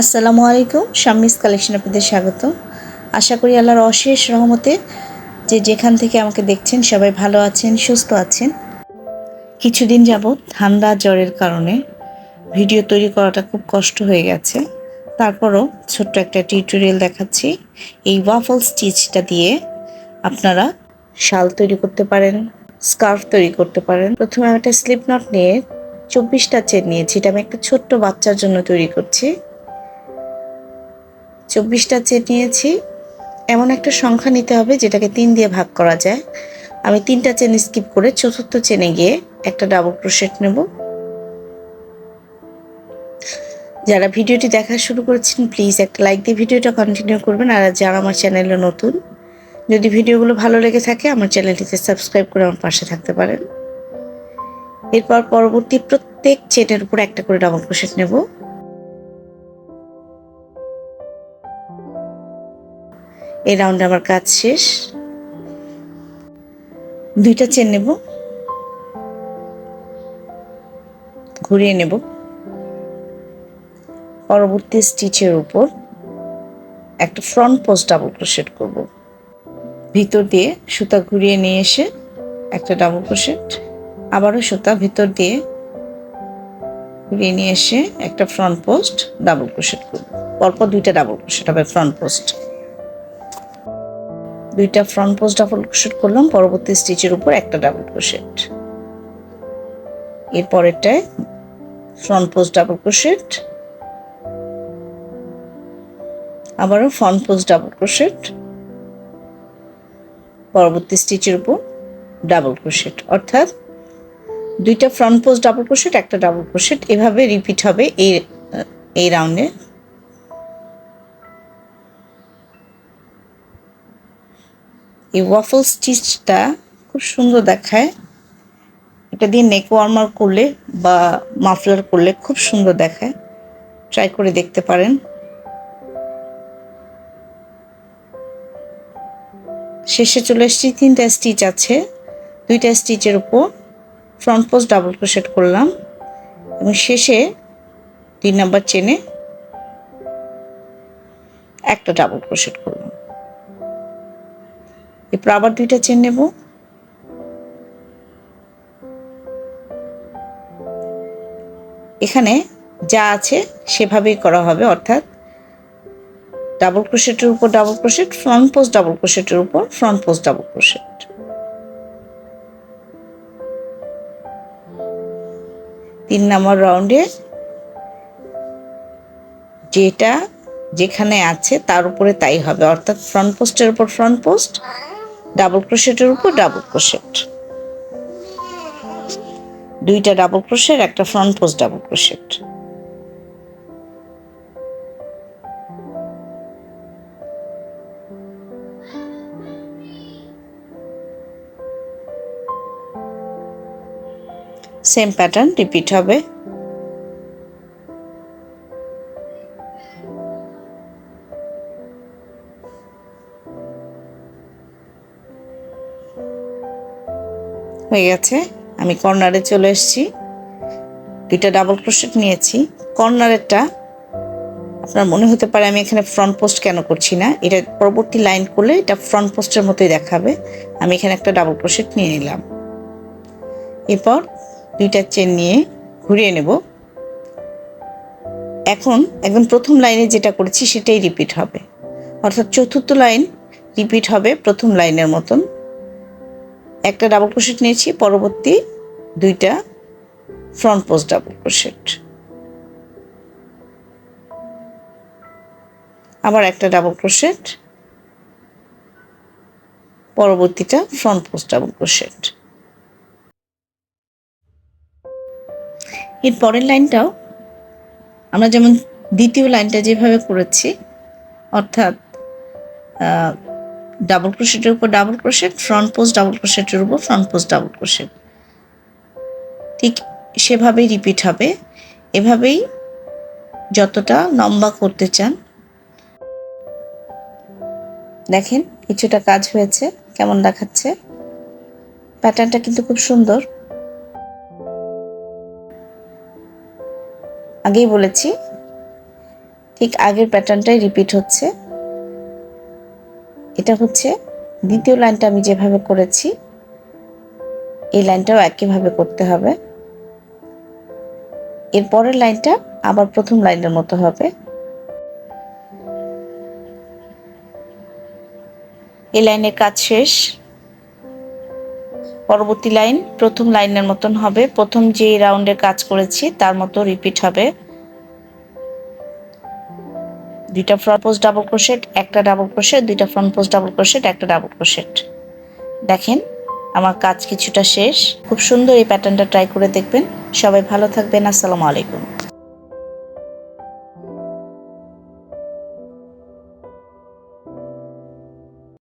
আসসালামু আলাইকুম শাম্মিস কালেকশন আপনাদের স্বাগত। আশা করি আল্লাহর অশেষ রহমতে যে যেখান থেকে আমাকে দেখছেন সবাই ভালো আছেন, সুস্থ আছেন। কিছুদিন যাবৎ ঠান্ডা জ্বরের কারণে ভিডিও তৈরি করাটা খুব কষ্ট হয়ে গেছে। তারপরও ছোট্ট একটা টিউটোরিয়াল দেখাচ্ছি। এই ওয়াফল স্টিচটা দিয়ে আপনারা শাল তৈরি করতে পারেন স্কার্ফ তৈরি করতে পারেন। প্রথমে আমি একটা স্লিপ নট নিয়ে চব্বিশটা চেন নিয়েছি। এটা আমি একটা ছোট্ট বাচ্চার জন্য তৈরি করছি। চব্বিশটা চেন নিয়েছি, এমন একটা সংখ্যা নিতে হবে যেটাকে তিন দিয়ে ভাগ করা যায়। আমি তিনটা চেন স্কিপ করে চতুর্থ চেনে গিয়ে একটা ডাবল ক্রোশেট নেব। যারা ভিডিওটি দেখা শুরু করেছেন প্লিজ একটা লাইক দিয়ে ভিডিওটা কন্টিনিউ করবেন। আর যারা আমার চ্যানেলে নতুন, যদি ভিডিওগুলো ভালো লেগে থাকে, আমার চ্যানেলটিতে সাবস্ক্রাইব করে আমার পাশে থাকতে পারেন। এরপর পরবর্তী প্রত্যেক চেনের উপর একটা করে ডাবল ক্রোশেট নেব। এই রাউন্ডে আমার কাজ শেষ। দুইটা চেন নেব। ঘুরিয়ে নেব। পরবর্তী স্টিচের উপর একটা ফ্রন্ট পোস্ট ডাবল ক্রোশেট করব। ভিতর দিয়ে সুতা ঘুরিয়ে নিয়ে এসে একটা ডাবল ক্রোশেট আবারও সুতা ভিতর দিয়ে ঘুরিয়ে নিয়ে এসে একটা ফ্রন্ট পোস্ট ডাবল ক্রোশেট করব। পরপর দুইটা ডাবল ক্রোশেট হবে ফ্রন্ট পোস্ট দুইটা ফ্রন্ট পোস্ট ডাবল ক্রোশেট করলাম, পরবর্তী স্টিচের উপর একটা ডাবল ক্রোশেট এর পরেরটায় ফ্রন্ট পোস্ট ডাবল ক্রোশেট আবারও ফ্রন্ট পোস্ট ডাবল ক্রোশেট পরবর্তী স্টিচের উপর ডাবল ক্রোশেট অর্থাৎ দুইটা ফ্রন্ট পোস্ট ডাবল ক্রোশেট একটা ডাবল ক্রোশেট এভাবে রিপিট হবে এই এই রাউন্ডে এই ওয়াফল স্টিচটা খুব সুন্দর দেখায়। এটা দিয়ে নেক ওয়ার্মার করলে বা মাফলার করলে খুব সুন্দর দেখায়। ট্রাই করে দেখতে পারেন। শেষে চলে এসেছি, তিনটা স্টিচ আছে। দুইটা স্টিচের উপর ফ্রন্ট পোস্ট ডাবল ক্রোশেট করলাম। এবং শেষে তিন নাম্বার চেনে একটা ডাবল ক্রোশেট করলাম। এরপর আবার দুইটা চেন নেব। এখানে যা আছে সেভাবেই করা হবে, অর্থাৎ ডাবল ক্রোশেটের উপর double crochet front post double ক্রোশেটের উপর ফ্রন্ট পোস্ট ডাবল ক্রোশেট তিন নম্বর রাউন্ডে যেটা যেখানে আছে তার উপরে তাই হবে, অর্থাৎ ফ্রন্ট পোস্টের উপর ফ্রন্ট পোস্ট ডাবল ক্রোশেটের উপর ডাবল ক্রোশেট। দুইটা ডাবল ক্রোশেট, একটা front post double crochet. Same pattern repeat হবে। হয়ে গেছে। আমি কর্নারে চলে এসেছি। দুইটা ডাবল ক্রোশেট নিয়েছি। কর্নারেরটা আপনার মনে হতে পারে আমি এখানে ফ্রন্ট পোস্ট কেন করছি না? এটা পরবর্তী লাইন করলে এটা ফ্রন্ট পোস্টের মতোই দেখাবে। আমি এখানে একটা ডাবল ক্রোশেট নিয়ে নিলাম। এরপর দুইটা চেন নিয়ে ঘুরিয়ে নেব। এখন একদম প্রথম লাইনে যেটা করেছি সেটাই রিপিট হবে। অর্থাৎ চতুর্থ লাইন রিপিট হবে প্রথম লাইনের মতন। একটা ডাবল ক্রোশেট নিয়েছি, পরবর্তী দুইটা ফ্রন্ট পোস্ট ডাবল ক্রোশেট আবার একটা ডাবল ক্রোশেট পরবর্তীটা ফ্রন্ট পোস্ট ডাবল ক্রোশেট এর পরের লাইনটাও আমরা যেমন দ্বিতীয় লাইনটা যেভাবে করেছি, অর্থাৎ ডাবল ক্রোশেটের উপর double crochet front post double ক্রোশেটের উপর ফ্রন্ট পোস্ট ডাবল ক্রোশেট ঠিক সেভাবেই রিপিট হবে। এভাবেই যতটা লম্বা করতে চান। দেখেন, কিছুটা কাজ হয়েছে। কেমন দেখাচ্ছে? প্যাটার্নটা কিন্তু খুব সুন্দর। আগেই বলেছি, ঠিক আগের প্যাটার্নটাই রিপিট হচ্ছে। এটা হচ্ছে দ্বিতীয় লাইনটা আমি যেভাবে করেছি, এই লাইনটাও একইভাবে করতে হবে। এর পরের লাইনটা আবার প্রথম লাইনের মতো হবে। এই লাইনের কাজ শেষ। পরবর্তী লাইন প্রথম লাইনের মতন হবে। প্রথম যে রাউন্ডে কাজ করেছি, তার মতো রিপিট হবে। দুইটা ফ্রন্ট পোস্ট ডাবল ক্রোশেট একটা ডাবল ক্রোশেট দুইটা ফ্রন্ট পোস্ট ডাবল ক্রোশেট একটা ডাবল ক্রোশেট দেখেন, আমার কাজ কিছুটা শেষ। খুব সুন্দর এই প্যাটার্নটা ট্রাই করে দেখবেন। সবাই ভালো থাকবেন। আসসালামু আলাইকুম।